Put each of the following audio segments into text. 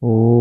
Oh.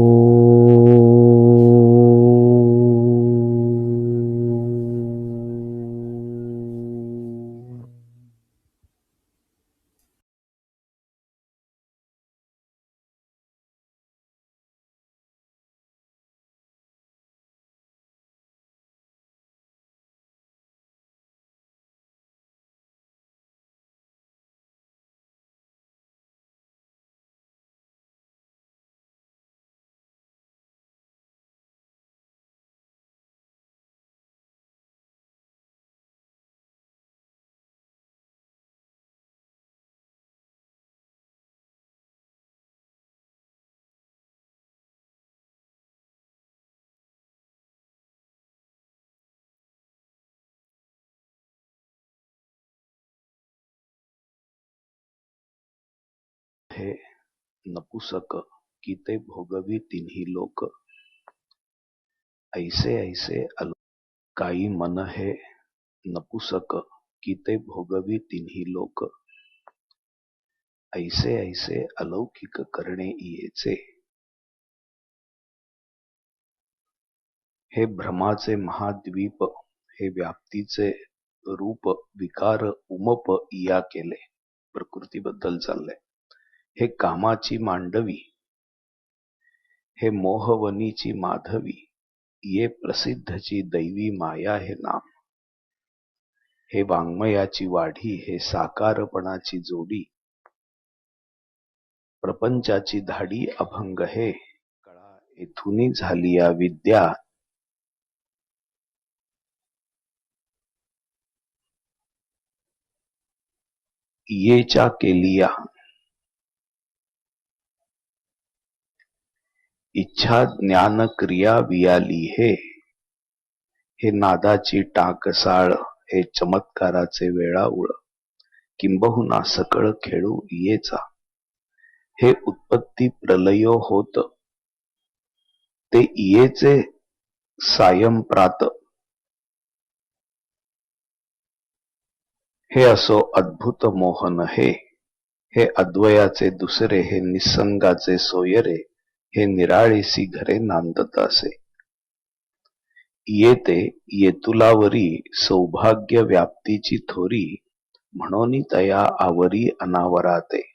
हे नपुसक की ते भोगवी तिन्ही लोक. ऐसे ऐसे अल काही मन हे नपुसक की ते भोगवी तिन्ही लोक. ऐसे ऐसे अलौकिक करणे येचे हे भ्रमाचे महाद्वीप हे व्याप्तीचे रूप विकार उमप इया केले. प्रकृतीबद्दल चाललंय. हे कामाची मांडवी हे मोहवनीची माधवी ये प्रसिद्धची दैवी माया हे नाम. हे वाङ्मयाची वाढी हे साकारपणाची जोडी प्रपंचाची धाडी अभंग हे कळा येथूनी झाली या विद्या. येच्या केलिया इच्छा ज्ञान क्रिया वियाली हे. हे नादाची टाकसाळ हे चमत्काराचे वेळाउळ किंबहुना सकळ खेळू येचा हे उत्पत्ती प्रलयो होत. ते इयेचे सायंप्रात हे असो अद्भुत मोहन हे. हे अद्वयाचे दुसरे हे निसंगाचे सोयरे. हे निराळेसी घरे नांदत असे. येते येतुलावरी सौभाग्य व्याप्तीची थोरी म्हणून तया आवरी अनावराते.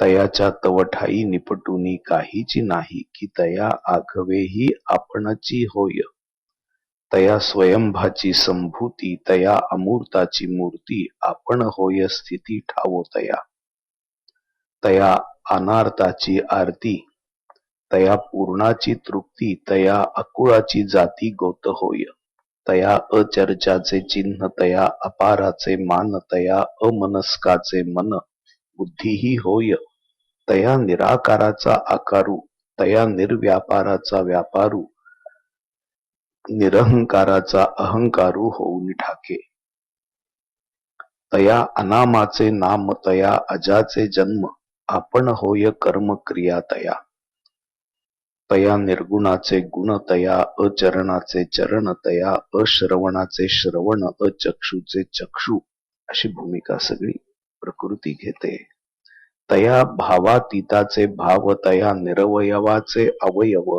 तयाच्या तवठाई निपटुनी काहीची नाही की तया आघवेही आपणची होय. तया स्वयंभाची संभूती तया अमूर्ताची मूर्ती आपण होय स्थिती ठावो तया. तया अनार्ताची आरती तया पूर्णाची तृप्ती तया अकुळाची जाती गोत होय तया अचर्चाचे चिन्ह तया अपाराचे मान तया अमनस्काचे मन बुद्धीही होय तया निराकाराचा आकारू तया निर्व्यापाराचा व्यापारू निरहंकाराचा अहंकारू होऊन ठाके तया अनामाचे नाम तया अजाचे जन्म आपण होय कर्म क्रिया तया. तया निर्गुणाचे गुण तया अचरणाचे चरण तया अश्रवणाचे श्रवण अचक्षुचे चक्षु अशी भूमिका सगळी प्रकृती घेते. तया भावातीताचे भाव तया निरवयवाचे अवयव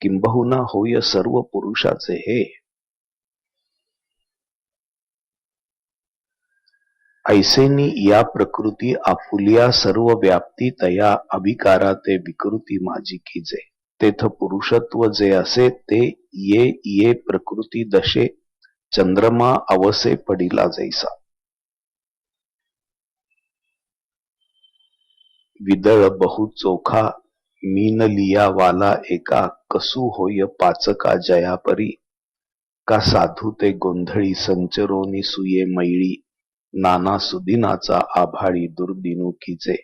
किंबहुना होय सर्व पुरुषाचे हे. ऐसेनी या प्रकृती आपुलिया सर्व व्याप्ती तया अभिकारा ते विकृती माझी कीजे तेथ पुरुषत्व जे असे ते ये ये प्रकृती दशे चंद्रमा अवसे पडिला जैसा. विदळ बहु चोखा मीन लिया वाला एका कसू होय पाचका जयापरी. का साधू ते गोंधळी संचरोनी सुये मैळी नाना सुदिनाचा आभाळी दुर्दिनुकीचे.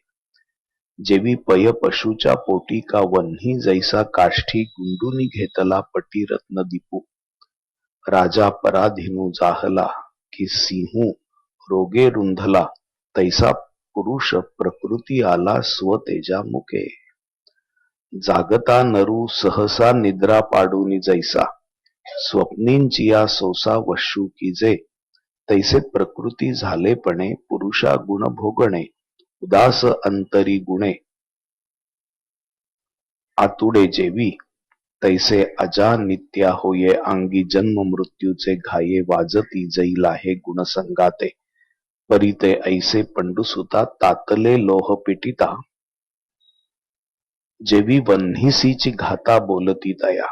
जेवी पय पशुच्या पोटी का वन्ही जैसा काष्ठी गुंडुनी घेतला पटी रत्न दीपू. राजा पराधीनू जाहला की सिंहू रोगे रुंधला तैसा पुरुष प्रकृती आला स्वतेजा मुके. जागता नरू सहसा निद्रा पाडूनी जैसा स्वप्नींची या सोसा वशू की जे तैसे प्रकृती झालेपणे पुरुषा गुण भोगणे उदास अंतरी गुणे. आतुडे जेवी तैसे अजा नित्या होये अंगी जन्म मृत्यूचे घाये वाजती जैल आहे गुणसंगाते. परिते ऐसे पंडुसुता तातले लोह पिटिता. जेवी वन्हीसीची घाता बोलती दया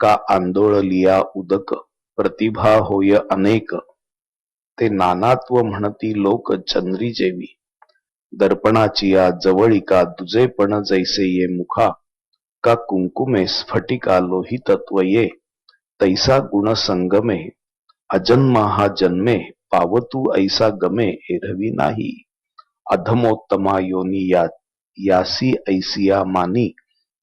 का आंदोळलिया उदक प्रतिभा होय अनेक. ते नानात्व म्हणती लोक चंद्री जेवी. दर्पणाची या जवळिका दुजेपण जैसे ये मुखा. का कुंकुमे स्फटिका लोहितत्व ये. तैसा गुण संगमे. अजन्मा हा जन्मे. पावतू ऐसा गमे एरवी नाही. अधमोत्तमा योनी या यासी ऐसिया मानी.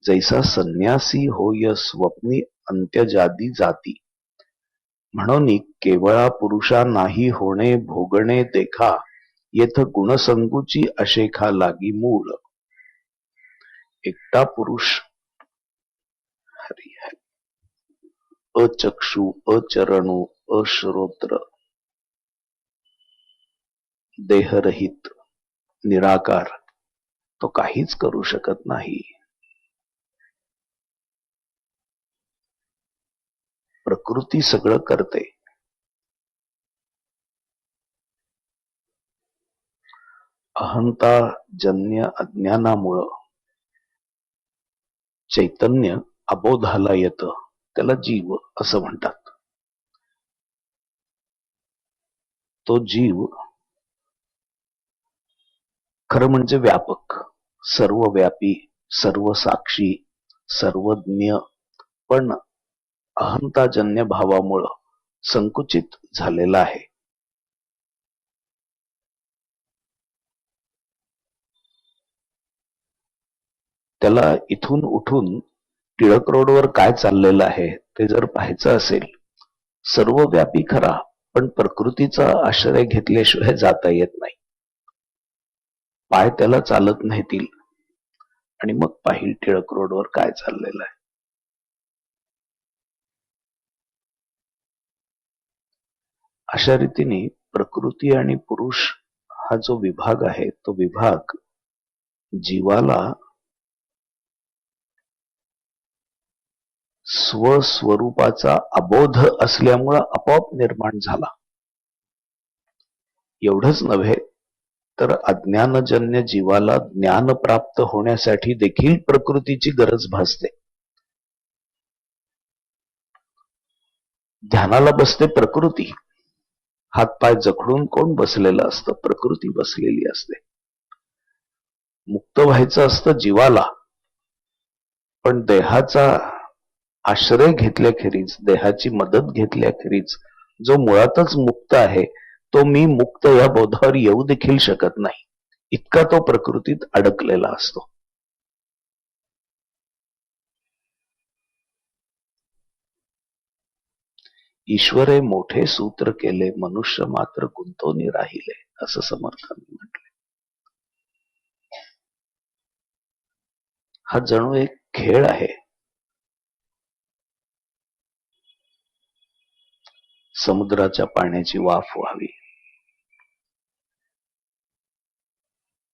जैसा संन्यासी होय स्वप्नी अंत्यजादी जाती. म्हणून केवळा पुरुषा नाही होणे भोगणे देखा येथ गुणसंगूची अशेखा लागी मूळ. एकटा पुरुष हरी हरी अचक्षु अचरणू अश्रोत्र देहरहित निराकार तो काहीच करू शकत नाही. प्रकृती सगळं करते. अहंता जन्य अज्ञानामुळं चैतन्य अबोधाला येतं. त्याला जीव असं म्हणतात. तो जीव खरं म्हणजे व्यापक सर्वव्यापी सर्व साक्षी सर्वज्ञ पण अहंताजन्य भावामुळं संकुचित झालेला आहे. त्याला इथून उठून टिळक रोडवर काय चाललेलं आहे ते जर पाहायचं असेल सर्वव्यापी खरा पण प्रकृतीचा आश्रय घेतल्याशिवाय जाता येत नाही. पाय त्याला चालत नाहीतील. आणि मग पाहिल टिळक रोडवर काय चाललेलं आहे? अशा रीतीने प्रकृती आणि पुरुष हा जो विभाग आहे तो विभाग जीवाला स्वस्वरूपाचा अबोध असल्यामुळं आपोआप निर्माण झाला. एवढंच नव्हे तर अज्ञानजन्य जीवाला ज्ञान प्राप्त होण्यासाठी देखील प्रकृतीची गरज भासते. ध्यानाला बसते प्रकृती. हातपाय जखडून कोण बसलेलं असतं? प्रकृती बसलेली असते. मुक्त व्हायचं असतं जीवाला. पण देहाचा आश्रय घेतल्याखेरीज देहाची मदत घेतल्याखेरीज जो मुळातच मुक्त आहे तो मी मुक्त या बोधावर येऊ देखील शकत नाही. इतका तो प्रकृतीत अडकलेला असतो. ईश्वरे मोठे सूत्र केले मनुष्य मात्र गुंतवणी राहिले असं समर्थांनी म्हटले. हा जणू एक खेळ आहे. समुद्राच्या पाण्याची वाफ व्हावी.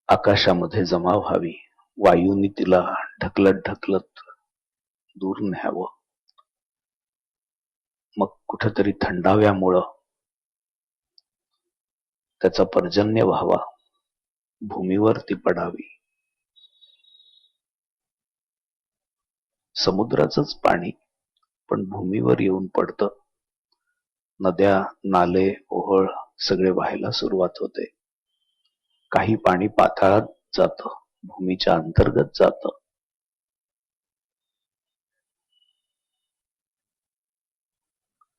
आकाशामध्ये जमा व्हावी. वायूनी तिला ढकलत ढकलत दूर न्यावं. मग कुठेतरी थंडाव्यामुळं त्याचा पर्जन्य व्हावा. भूमीवर ती पडावी. समुद्राचंच पाणी पण भूमीवर येऊन पडतं. नद्या नाले ओहळ सगळे व्हायला सुरुवात होते. काही पाणी पाताळात जात. भूमीच्या अंतर्गत जात.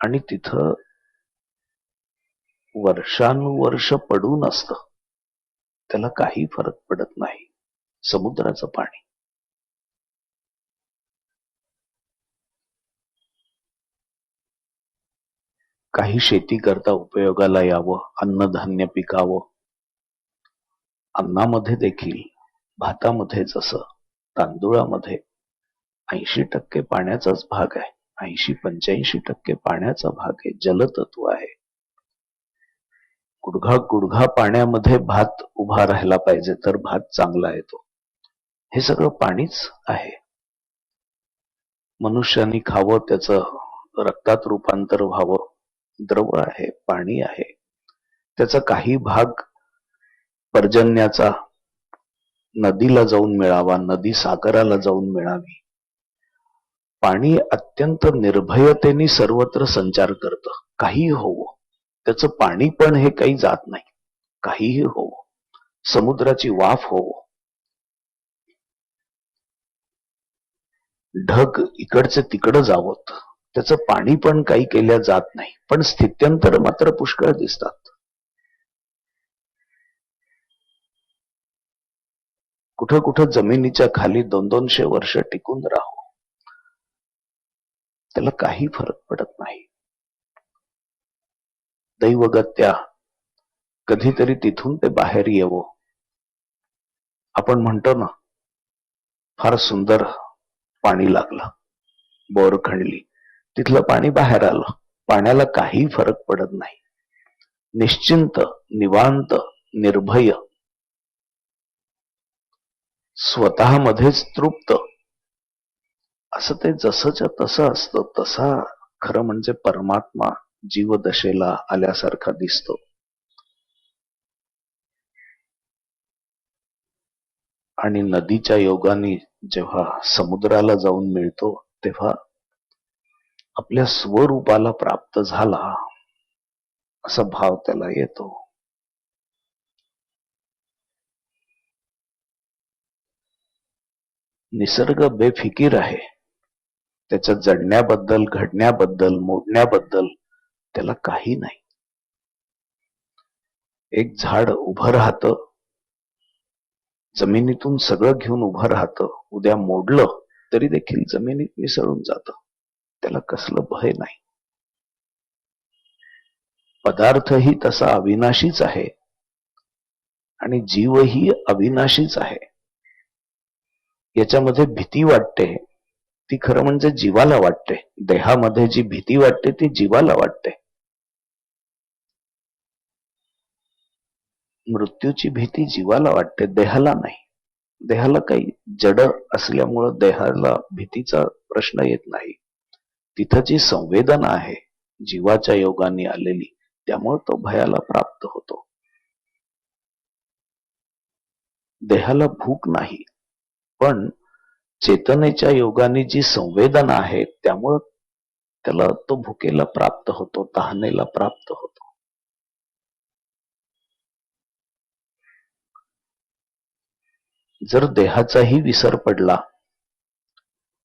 आणि तिथं वर्षानुवर्ष पडून असत. त्याला काही फरक पडत नाही. समुद्राचं पाणी. काही शेती करता उपयोगाला यावं अन्नधान्य पिकावं. अन्नामध्ये देखील भातामध्ये जसं तांदुळामध्ये ऐंशी टक्के पाण्याचाच भाग आहे. ऐंशी पंच्याऐंशी टक्के पाण्याचा भाग आहे जलतत्व आहे. गुडघा गुडघा पाण्यामध्ये भात उभा राहायला पाहिजे तर भात चांगला येतो. हे सगळं पाणीच आहे. मनुष्याने खावं त्याचं रक्तात रूपांतर व्हावं. द्रव आहे पाणी आहे. त्याचा काही भाग पर्जन्याचा नदीला जाऊन मिळावा नदी सागराला जाऊन मिळावी. पाणी अत्यंत निर्भयतेने सर्वत्र संचार करतं. काहीही होवो. त्याचं पाणी पण हे काही जात नाही. काहीही होवो. समुद्राची वाफ होवो. ढग इकडचे तिकडं जावत. त्याचं पाणी पण काही केल्या जात नाही. पण स्थित्यंतर मात्र पुष्कळ दिसतात. कुठं कुठं जमिनीच्या खाली दोन दोनशे वर्ष टिकून राहू. त्याला काही फरक पडत नाही. दैवगत्या कधीतरी तिथून ते बाहेर येवो. आपण म्हणतो ना फार सुंदर पाणी लागलं बोर खणली. तिथलं पाणी बाहेर आलं. पाण्याला काही फरक पडत नाही. निश्चिंत निवांत निर्भय. स्वतःमध्येच तृप्त. असं ते जसंच्या तसं असतं तसा खरं म्हणजे परमात्मा जीवदशेला आल्यासारखा दिसतो. आणि नदीच्या योगाने जेव्हा समुद्राला जाऊन मिळतो तेव्हा आपल्या स्वरूपाला प्राप्त झाला असा भाव त्याला येतो. निसर्ग बेफिकीर आहे. त्याच्या जडण्याबद्दल घडण्याबद्दल मोडण्याबद्दल त्याला काही नाही. एक झाड उभं राहत. जमिनीतून सगळं घेऊन उभं राहतं. उद्या मोडलं तरी देखील जमिनीत मिसळून जात. त्याला कसलं भय नाही. पदार्थही तसा अविनाशीच आहे. आणि जीवही अविनाशीच आहे. याच्यामध्ये भीती वाटते. ती खरं म्हणजे जीवाला वाटते. देहामध्ये जी भीती वाटते ती जीवाला वाटते. मृत्यूची भीती जीवाला वाटते देहाला नाही. देहाला काही जड असल्यामुळं देहाला भीतीचा प्रश्न येत नाही. तिथं जी संवेदना आहे जीवाच्या योगाने आलेली त्यामुळे तो भयाला प्राप्त होतो. देहाला भूक नाही. पण चेतनेच्या योगाने जी संवेदना आहे त्यामुळं त्याला तो भुकेला प्राप्त होतो तहानेला प्राप्त होतो. जर देहाचाही विसर पडला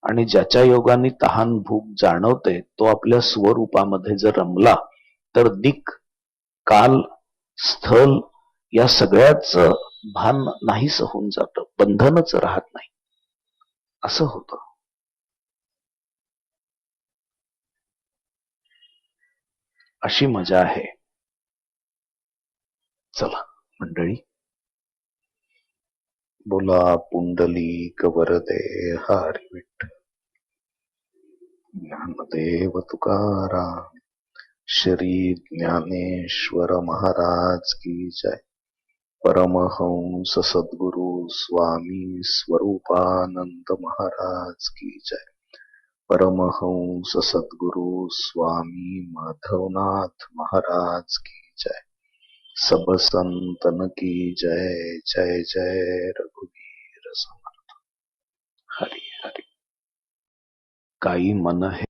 आणि ज्याच्या योगाने तहान भूक जाणवते तो आपल्या स्वरूपामध्ये जर रमला तर दिक काल स्थल या सगळ्याच भान नाहीस होऊन जात बंधनच राहत नाही. असं होत. अशी मजा आहे. चला मंडळी. बोला पुंडली कवरदे हरी विठ्ठल ज्ञानदेव तुकाराम. श्री ज्ञानेश्वर महाराज की जय. परमहंस सद्गुरु स्वामी स्वरूपानंद महाराज की जय। परमहंस सद्गुरु स्वामी माधवनाथ महाराज की जय। सब संतन की जय जय जय रघुवीर समर्थ। हरि हरि। काही मन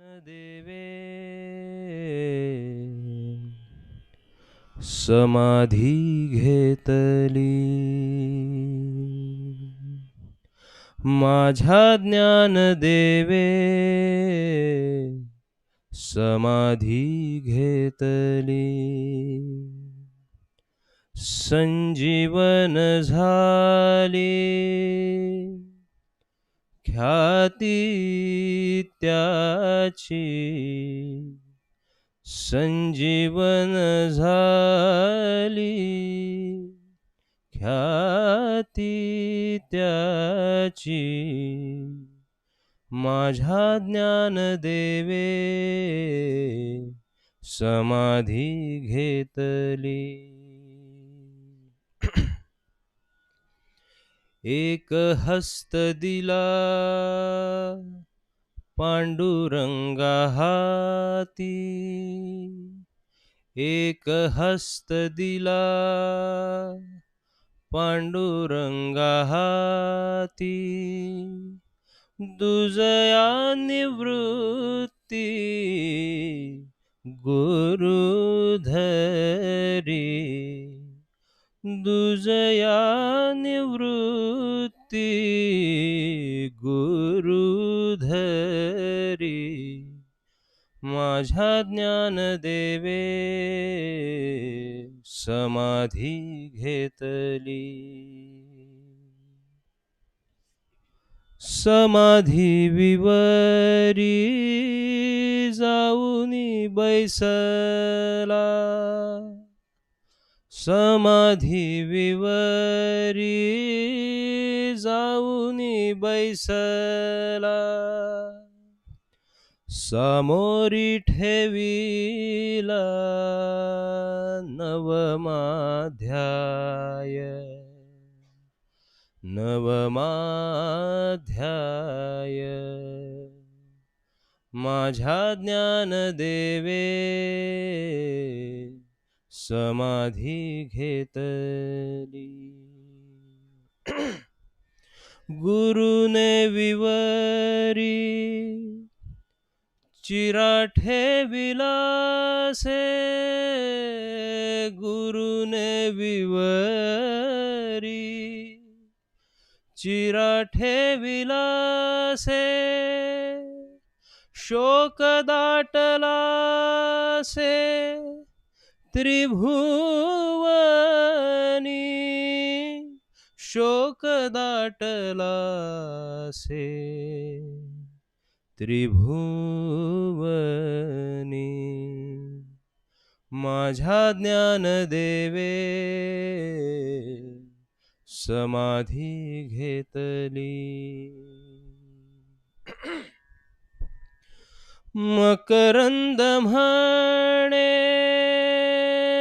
देवे। समाधी घेतली। माझ्या ज्ञान देवे। समाधी घेतली। संजीवन झाली। ख्याती त्याची संजीवन झाली. ख्याती त्याची माझ्या ज्ञानदेवे समाधी घेतली. एक हस्त दिला पांडुरंगा हाती. एक हस्त दिला पांडुरंगा हाती. दुजया निवृत्ती गुरुधरी. दुजया निवृत्ती गुरुधरी। माझ्या ज्ञानदेवे समाधी घेतली। समाधी विवरी जाऊनी बैसला। समाधी विवरी जाऊनी बैसला. सामोरी ठेवीला नवमाध्याय. नवमाध्याय. माझ्या ज्ञानदेवे समाधी घेतली गुरुने विवरी चिरा ठेविलासे गुरुने विवरी चिरा ठेविलासे शोक दाटलासे। त्रिभुवनी शोक दाटलासे त्रिभुवनी माझ्या ज्ञानदेवे समाधी घेतली. मकरंद म्हणे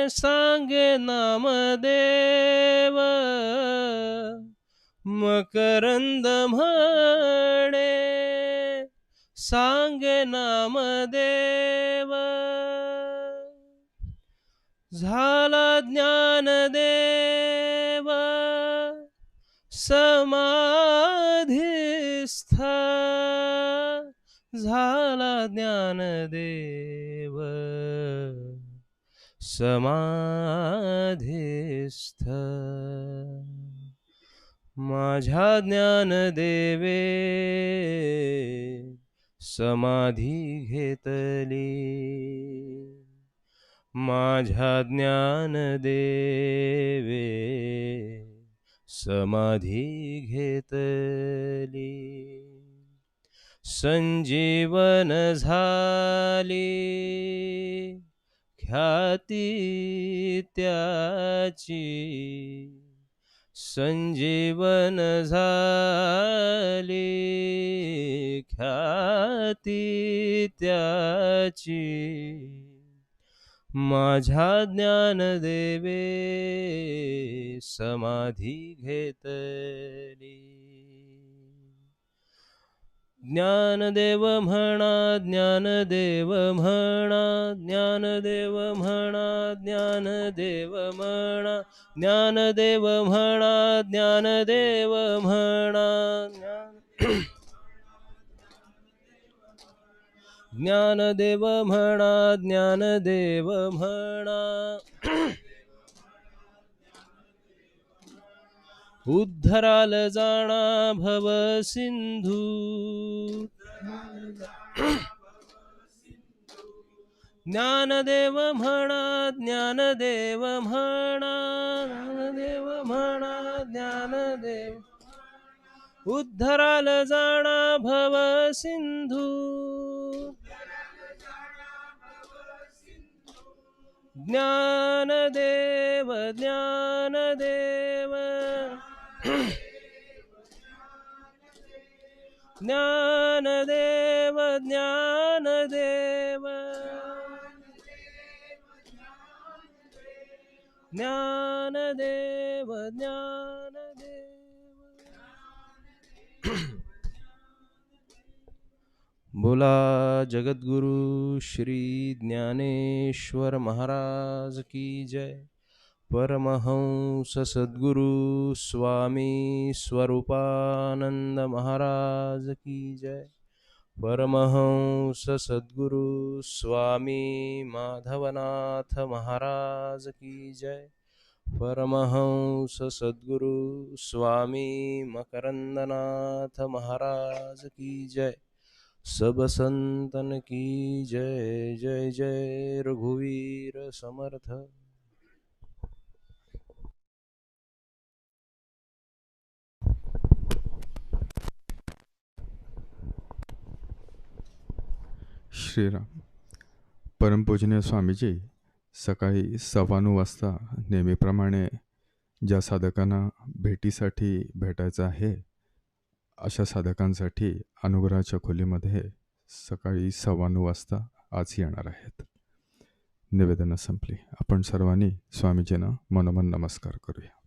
सांगे नामदेव. मकरंद म्हणे सांगे नामदेव. झाला ज्ञानदेव समाधिस्थ झाला ज्ञानदेव समाधिस्थ. माझ्या ज्ञानदेवे समाधी घेतली. माझ्या ज्ञानदेवे समाधी घेतली. संजीवन झाली. ख्याती त्याची संजीवन झाली. ख्याती त्याची माझ्या ज्ञानदेवे समाधी घेतली. ज्ञानदेव म्हणा ज्ञानदेव म्हणा ज्ञानदेव म्हणा ज्ञानदेव म्हणा ज्ञानदेव म्हणा ज्ञानदेव म्हणा ज्ञान ज्ञानदेव म्हणा ज्ञानदेव म्हणा. उद्धराल जाणा भव सिंधू। ज्ञानदेव म्हणा ज्ञानदेव म्हणा ज्ञानदेव म्हणा ज्ञानदेव। उद्धराल जाणा भव सिंधू। ज्ञानदेव ज्ञानदेव। ज्ञानदेव ज्ञानदेव। ज्ञानदेव ज्ञानदेव। बोला जगद्गुरु श्री ज्ञानेश्वर महाराज की जय। परमहंस सद्गुरु स्वामी स्वरूपानंद महाराज की जय। परमहंस सद्गुरु स्वामी माधवनाथ महाराज की जय। परमहंस सद्गुरु स्वामी मकरंदनाथ महाराज की जय। सब संतन की जय जय जय, रघुवीर समर्थ। श्रीराम. परमपूजनीय स्वामीजी सकाळी सव्वा नऊ वाजता नेहमीप्रमाणे ज्या साधकांना भेटीसाठी भेटायचं आहे अशा साधकांसाठी अनुग्रहाच्या खोलीमध्ये सकाळी सव्वा नऊ वाजता आज येणार आहेत. निवेदनं संपली. आपण सर्वांनी स्वामीजींना मनोमन नमस्कार करूया.